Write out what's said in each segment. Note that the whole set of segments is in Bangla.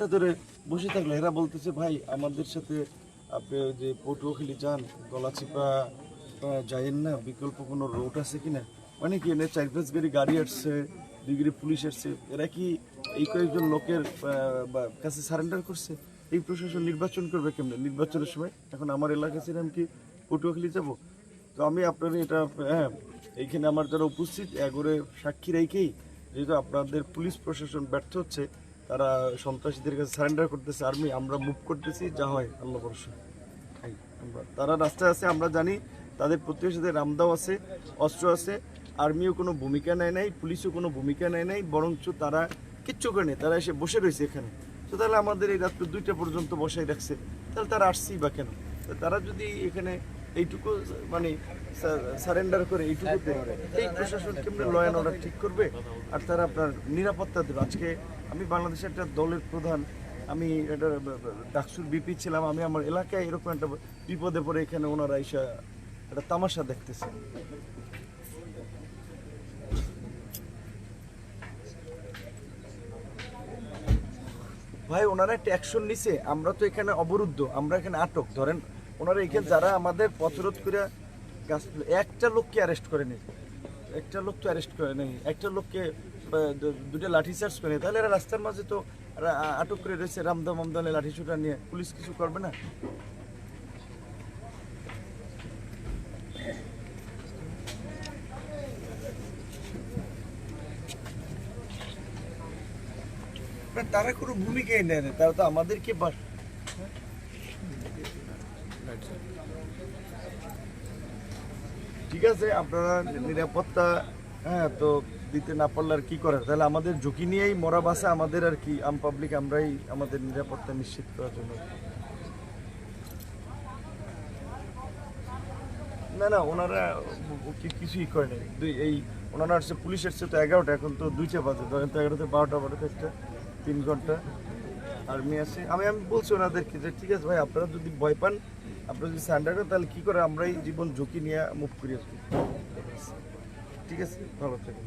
ঘণ্টা ধরে বসে থাকলে। এরা বলতেছে, ভাই, আমাদের সাথে আপনি ওই যে পটুয়াখালী যান, গলাচিপা যাইয়েন না, বিকল্প কোনো রোড আছে কিনা? মানে কি এনে চার পাঁচ গাড়ি গাড়ি আসছে, দুই পুলিশ আসছে। এরা কি এই কয়েকজন লোকের কাছে সারেন্ডার করছে? এই প্রশাসন নির্বাচন করবে কেমনে? নির্বাচনের সময় এখন আমার এলাকা ছিলাম কি, পটুয়াখালী যাব? তো আমি আপনার এটা হ্যাঁ এইখানে আমার যারা উপস্থিত, এগোরে সাক্ষী রেখেই যেহেতু আপনাদের পুলিশ প্রশাসন ব্যর্থ হচ্ছে তারা সন্ত্রাসীদের কাছে সারেন্ডার করতেছে আর্মি আমরা মুভ করতেছি, যা হয়, আল্লাহ ভরসা। আমরা- তারা রাস্তায় আছে, আমরা জানি, তাদের প্রতিবেশীদের রামদাও আছে, অস্ত্র আছে আর্মিও কোনো ভূমিকা নেয় নাই, পুলিশও কোনো ভূমিকা নেয় নাই, বরঞ্চ তারা কিচ্ছু করে তারা এসে বসে রয়েছে এখানে। তো তাহলে আমাদের এই রাত্র দুইটা পর্যন্ত বসাই রাখছে, তাহলে তারা আসছেই বা কেন? তারা যদি এখানে এইটুকু মানে সারেন্ডার করে এইটুকু এই প্রশাসন কেমন ল অ্যান্ড অর্ডার ঠিক করবে? আর তারা আপনার নিরাপত্তা দেবে। আজকে আমি বাংলাদেশের একটা দলের প্রধান আমি একটা ডাকসুর বিপি ছিলাম। আমি আমার এলাকায় এরকম একটা বিপদে পড়ে এখানে ওনারা এসে একটা তামাশা দেখতেছে ভাই ওনারা একটা অ্যাকশন নিছে। আমরা তো এখানে অবরুদ্ধ। আমরা এখানে আটক। ধরেন ওনারা এখানে যারা আমাদের পথরোধ করে গাছ, একটা লোককে অ্যারেস্ট করে নেই। একটা লোক তো অ্যারেস্ট করে নেই। একটা লোককে দুটো লাঠি চার্জ করে তাহলে এরা রাস্তার মাঝে তো আটক করে রয়েছে রামদা মামদানে লাঠি ছুটা নিয়ে। পুলিশ কিছু করবে না? তারা কোনো ভূমিকাই নেয় তারা তো আমাদেরকে ঠিক আছে, আপনারা নিরাপত্তা হ্যাঁ তো দিতে না পারলে আর কি করার? তাহলে আমাদের ঝুঁকি নিয়েই মরা বাসে আমাদের আর কি আম পাবলিক আমরাই আমাদের নিরাপত্তা নিশ্চিত করার জন্য। না না, ওনারা কিছুই করে নাই। দুই, এই ওনারা আসছে পুলিশ এসছে তো এগারোটা, এখন তো দুইটা বাজে, ধরেন তো এগারোতে বারোটা বারোটা একটা, তিন ঘণ্টা। আর্মি আছে। আমি আমি বলছি ওনাদেরকে যে, ঠিক আছে ভাই, আপনারা যদি ভয় পান, আপনারা যদি স্যান্ডার করেন, তাহলে কী করে আমরাই জীবন ঝুঁকি নিয়ে মুভ করি আসব ঠিক আছে, ভালো থাকুন।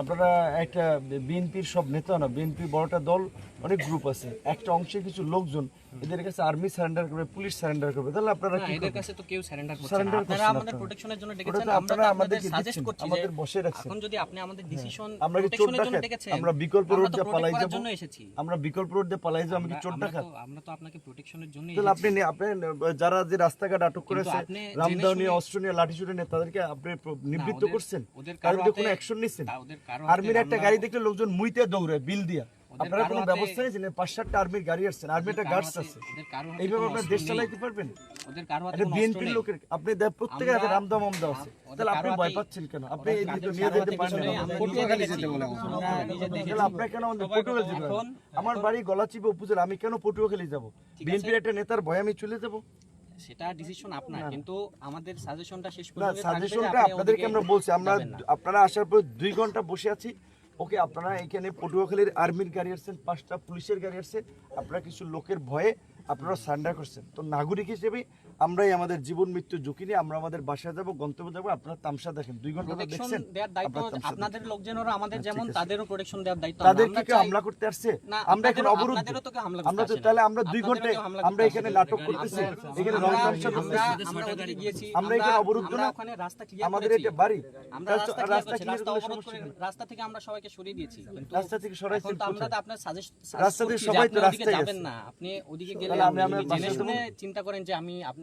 আপনারা একটা বিএনপির সব নেতা না বিএনপি বড়টা দল, অনেক গ্রুপ আছে। একটা অংশে কিছু লোকজন এদের কাছে আর্মি সারেন্ডার করবে পুলিশ সারেন্ডার করবে তাহলে আপনারা কি এদের কাছে তো কেউ সারেন্ডার করছে না। আপনারা আমাদের প্রোটেকশনের জন্য ডেকেছেন আমরা আমাদেরকে সাজেস্ট করছি আমাদের বসে রাখছেন। এখন যদি আপনি আমাদের ডিসিশন আমরা প্রোটেকশনের জন্য ডেকেছেন আমরা বিকল্প রোড দিয়ে পালাই যাব? জন্য এসেছি। আমরা বিকল্প রোড দিয়ে পালাই যাব আমি কি আমরা- চোর আমরা ডাকাত তো আমরা তো আপনাকে প্রোটেকশনের জন্য তাহলে আপনি আপনি যারা যে রাস্তাঘাট আটক করেছে শুনে- অস্ত্র নিয়ে লাঠি ছুটে নিয়ে তাদেরকে আপনি নিবৃত্ত করছেন? ওদের তার কোনো অ্যাকশন কারও আর্মির একটা গাড়ি দেখলে লোকজন মুইতে দৌড়ে বিল দিয়া। আপনারা কোনো ব্যবস্থা নিয়েছেন? পাঁচ সাতটা আর্মির গাড়ি আসছেন আর্মি একটা গার্ডস আছে কারও এইভাবে আপনার দেশ চালাইতে পারবেন? কারও বিএনপির লোকের আপনি প্রত্যেকের হাতে আছে। তাহলে আপনি ভয় পাচ্ছেন কেন? আপনি এই দিকে নিয়ে যেতে পারেন পটুয়াখালী যেতে বলে দেখেছি। তাহলে আপনার কেন আমাদের পটুয়াখালী যেতে আমার বাড়ি গলাচিপে উপজেলা আমি কেন পটুয়াখালী যাব? বিএনপির একটা নেতার ভয় আমি চলে যাব। সেটা ডিসিশন আপনার কিন্তু আমাদের সাজেশনটা শেষ পর্যন্ত সাজেশনটা আপনাদেরকে আমরা বলছি আমরা আপনারা আসার পর দুই ঘণ্টা বসে আছি। ওকে, আপনারা এখানে পটুয়াখালীর আর্মির গাড়ি আসছেন, পাঁচটা পুলিশের গাড়ি আসছে, আপনারা কিছু লোকের ভয়ে আপনারা সান্ডার করছেন। তো নাগরিক হিসেবে আমরাই আমাদের জীবন মৃত্যু ঝুঁকি নিয়ে আমরা আমাদের বাসায় যাব গন্তব্যে যাব। আপনারা তামসা দেখেন। দুই ঘণ্টা দেখছেন? আপনাদের লোকজনেরও আমাদের হ্যাঁ, যেমন তাদেরও প্রোটেকশন দেওয়ার দায়িত্ব দেখেন। তাদের কি হামলা করতে আসছে? আমরা এখন করতে আমরা তো তাহলে আমরা দুই হামলা আমরা এখানে নাটক করতেছি। এখানে রং তামসা করতেছি। আমরা এখানে অবরুদ্ধ না? ওখানে রাস্তা ক্লিয়ার আমাদের এটা বাড়ি। আমরা রাস্তা- ক্লিয়ার অবরোধ করে রাস্তা থেকে আমরা সবাইকে সরিয়ে দিয়েছি। কিন্তু রাস্তা থেকে সরাইছেন এখন তো আমরা তো আপনার সাজেস্ট রাস্তা থেকে সবাই তো রাস্তায় যাবেন না। আপনি ওদিকে গেলে আপনি? চিন্তা করেন যে আমি আপনি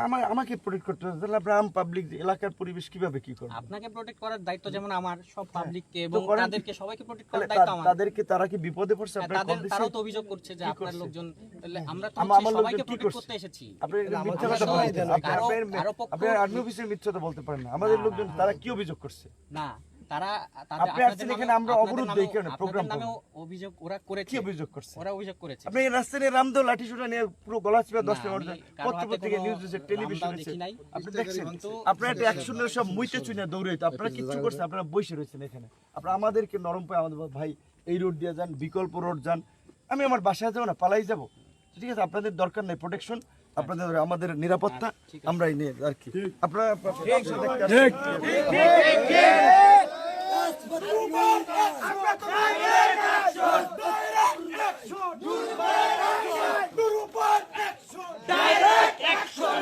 আমার আমাকে প্রোটেক্ট করতে হবে তাহলে আমরা আম পাবলিক এলাকার পরিবেশ কীভাবে কি করব? আপনাকে প্রোটেক্ট করার দায়িত্ব যেমন আমার সব পাবলিককে এবং তাদেরকে সবাইকে প্রোটেক্ট করার দায়িত্ব আমার তাদেরকে তারা কি বিপদে পড়ছে? হ্যাঁ, আপনার কল দিছে? তারাও তো অভিযোগ করছে যে আপনার লোকজন তাহলে আমরা তো সবাইকে প্রোটেক্ট করতে এসেছি। আপনি আমাদের মিথ্যা কথা কারো- আপনি আর্মি অফিসের মিথ্যা কথা বলতে পারেন না। আমাদের লোকজন তারা কি অভিযোগ করছে? না। তারা আপনি আপনাদের আসছেন এখানে, আমরা আপনাদের অবরোধ নামেও- দেই কেন? প্রোগ্রাম নামেও অভিযোগ ওরা করেছে। কি অভিযোগ করছে ওরা অভিযোগ করেছে। আপনি রাস্তায় রামদেও লাঠি সোটা নিয়ে পুরো গলা চিপে না, দশটা আমি করছেন কারও পত্র হাতে পত্রিকা কোনো নিউজ টেলিভিশন নাই। আপনি দেখছেন? আপনারা একটা সব মুইতে দৌড়াইতো আপনারা কিচ্ছু করছেন? আপনারা বসে রয়েছেন এখানে। আপনারা আমাদেরকে নরম পায় আমাদের ভাই এই রোড দিয়ে যান বিকল্প রোড যান। আমি আমার বাসায় যাব না পালাই যাব। ঠিক আছে আপনাদের দরকার নেই প্রোটেকশন আপনাদের আমাদের নিরাপত্তা আমরাই নিয়ে আর কি। আপনারা ডাইরেক্ট অ্যাকশন